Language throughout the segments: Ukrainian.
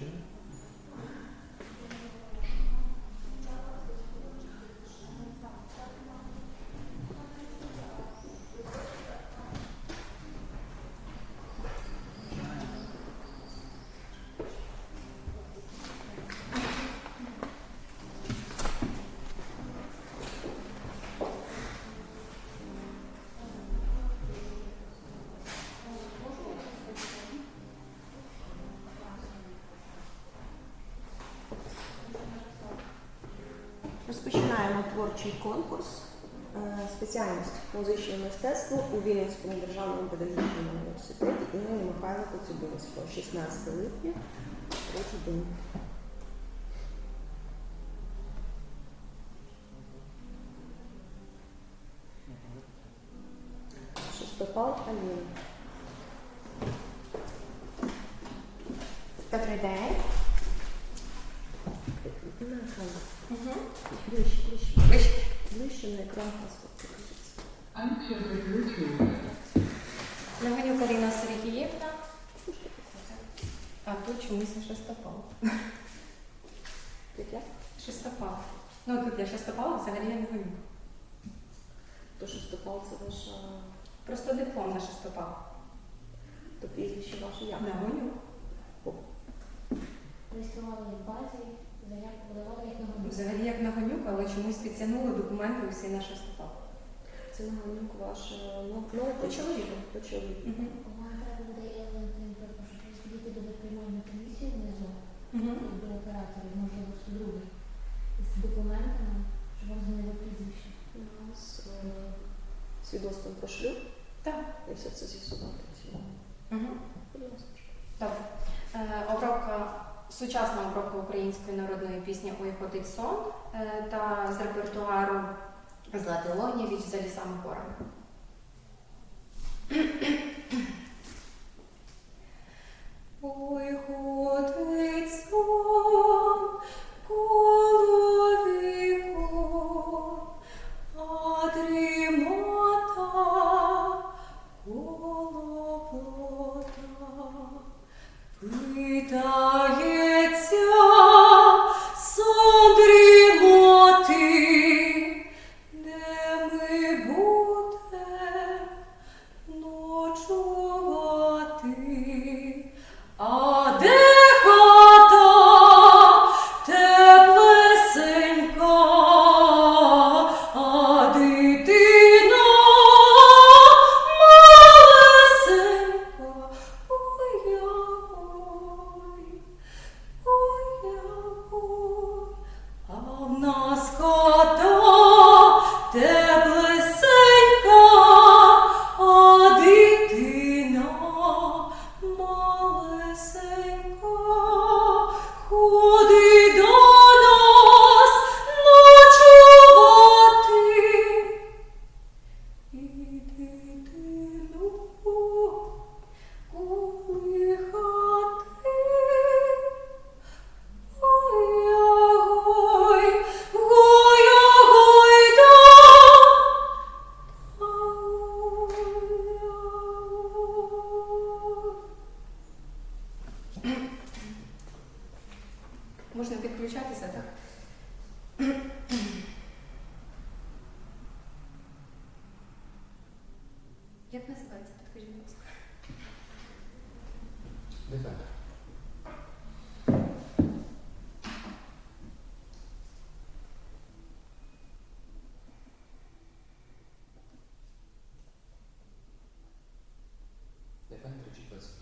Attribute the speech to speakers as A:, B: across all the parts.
A: Christian творчий конкурс. Е, Спеціальність музичне мистецтво у Вінницькому державному педагогічному університеті імені Михайла Коцюбинського, 16 липня, третій день. Шестопал Аліна.
B: Добрий день.
A: Михайло,
B: Угу.
A: ближче, ближче,
B: Вище.
A: ближче на екран паспорт.
B: Легонюк Каріна Сергіївна. А тут чомусь шестопал.
A: Петля?
B: Шестопал. Ну тут я шестопал, взагалі я не гонюк.
A: То шестопал це ваша,
B: Просто диплом на шестопал.
A: то прізвище ваше як?
B: Не гонюк.
C: Реєстрували базі,
B: Взагалі як на гонюк, але чомусь підтягнули документи усі на шестопал.
A: Це нагадник ваше ну, ну,
B: По чоловіку.
A: По чоловіку.
B: Угу.
C: Вам треба буде я Валентин перепрошую, до приймальної комісії внизу
B: Угу.
C: до операторів, можливо, з з документами, щоб вам змінили прізвище.
A: З е, свідоцтвом про шлюб
B: Так.
A: і все це з'ясувати сьогодні.
B: Угу.
A: Будь ласка.
B: Добре. Е, обробка, сучасна обробка української народної пісні Ой ходить сон е, та з репертуару Злати Огнєвіч за лісами горами.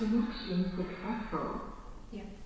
D: to look
E: into successful.
B: Yeah.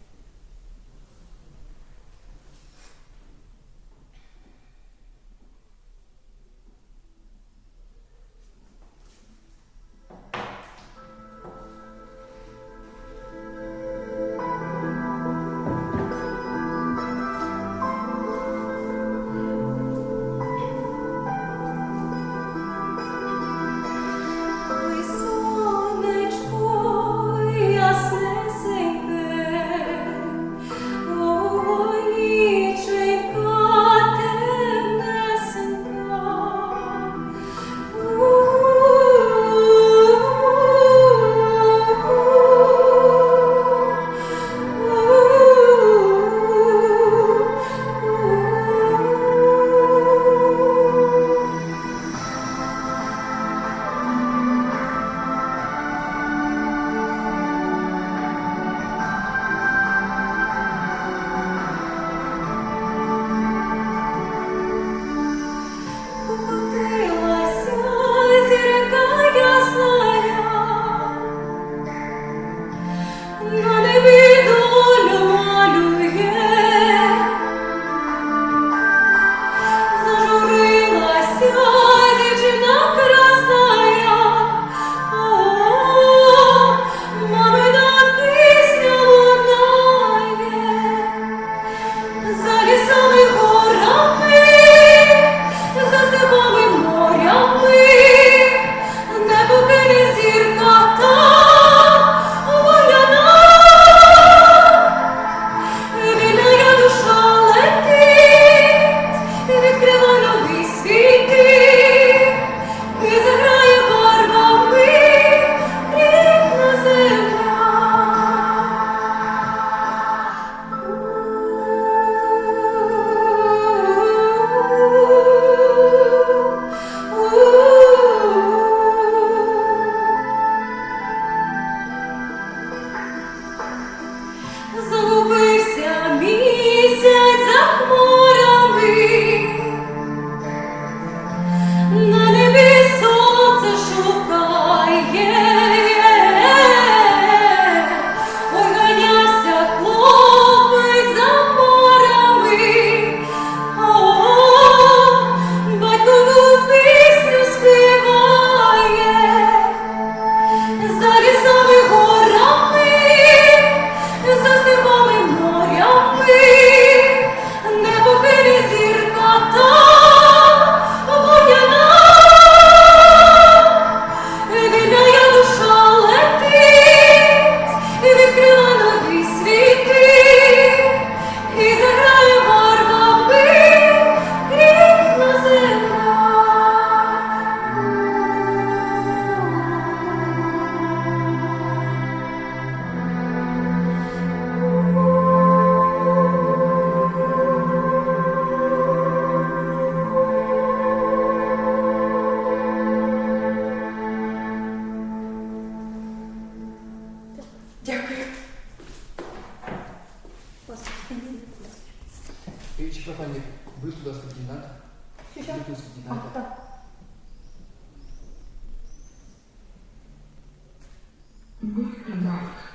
E: Disconnect.
A: Добрий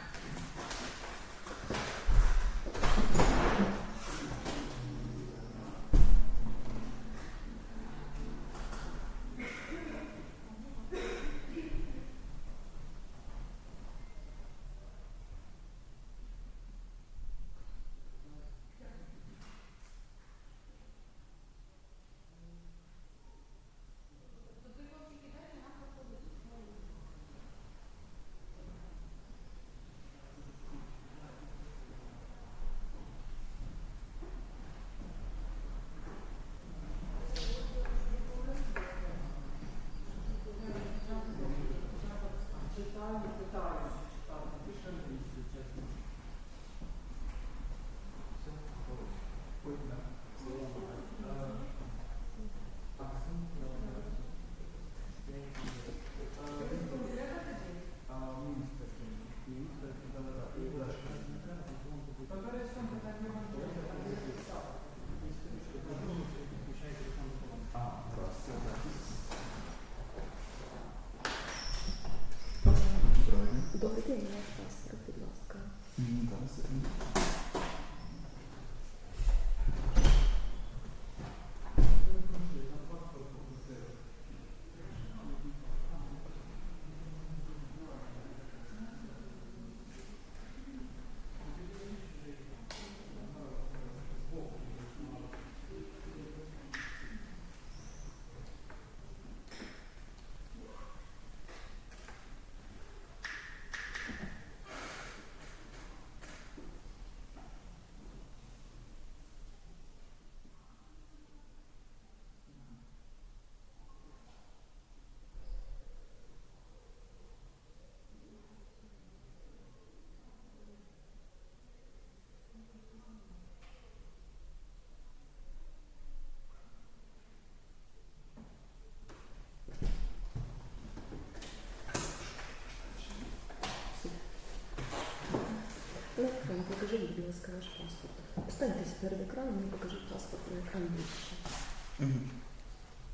A: ласка, ваш паспорт. Останьтесь перед екраном і покажіть паспорт на екран.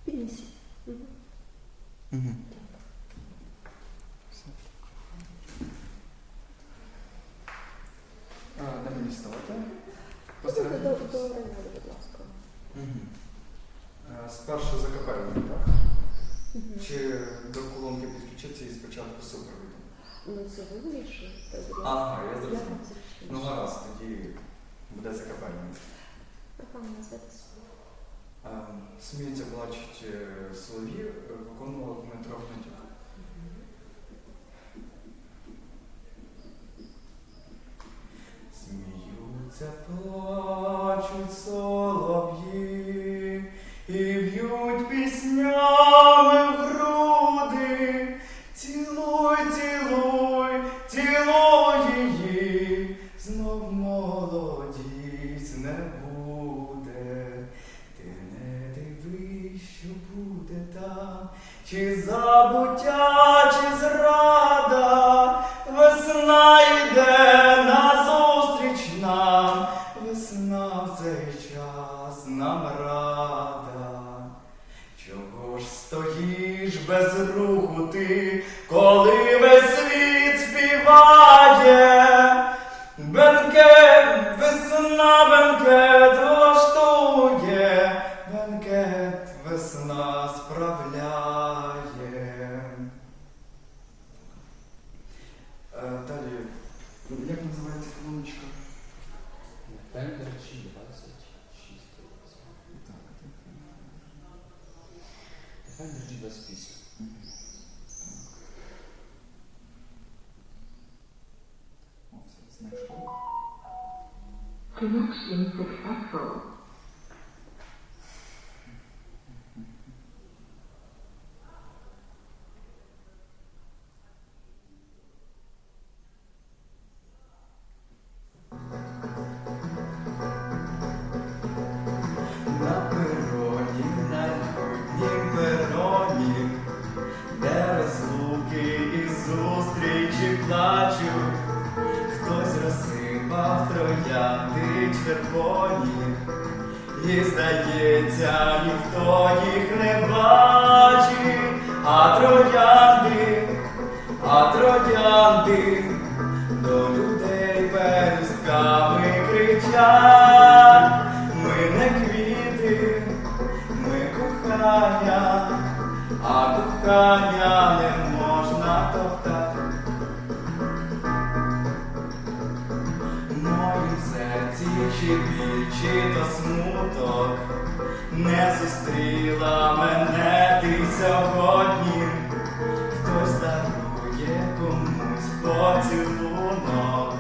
A: Піднесіть. Мгм.
F: А, де мені ставати?
A: Послухайте до,
F: Посередині?
A: до Райнади, будь ласка.
F: Е, Спершу закапельно, так? Чи до колонки підключитися і спочатку супровідом?
A: Ну це ви вирішуєте, будь ласка.
F: Ага, я зрозумів.
A: вам?
F: Ну гаразд, тоді буде
A: вам назватися?
F: Ем, Сміється плачуть слові, е, виконував Дмитро Гнатюк. Сміються, плачуть солов'ї
E: absolutely successful
F: червоні, і здається, ніхто їх не бачить, а троянди, а троянди до людей пелюстками кричать. Ми не квіти, ми кохання, а кохання не можна топтати. Біль, чи то смуток не зустріла мене ти сьогодні. Хтось дарує комусь поцілунок,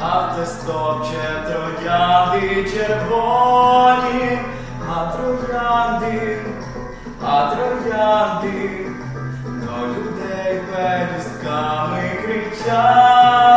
F: а хтось топче троянди червоні, а троянди, а троянди до людей пелюстками кричать.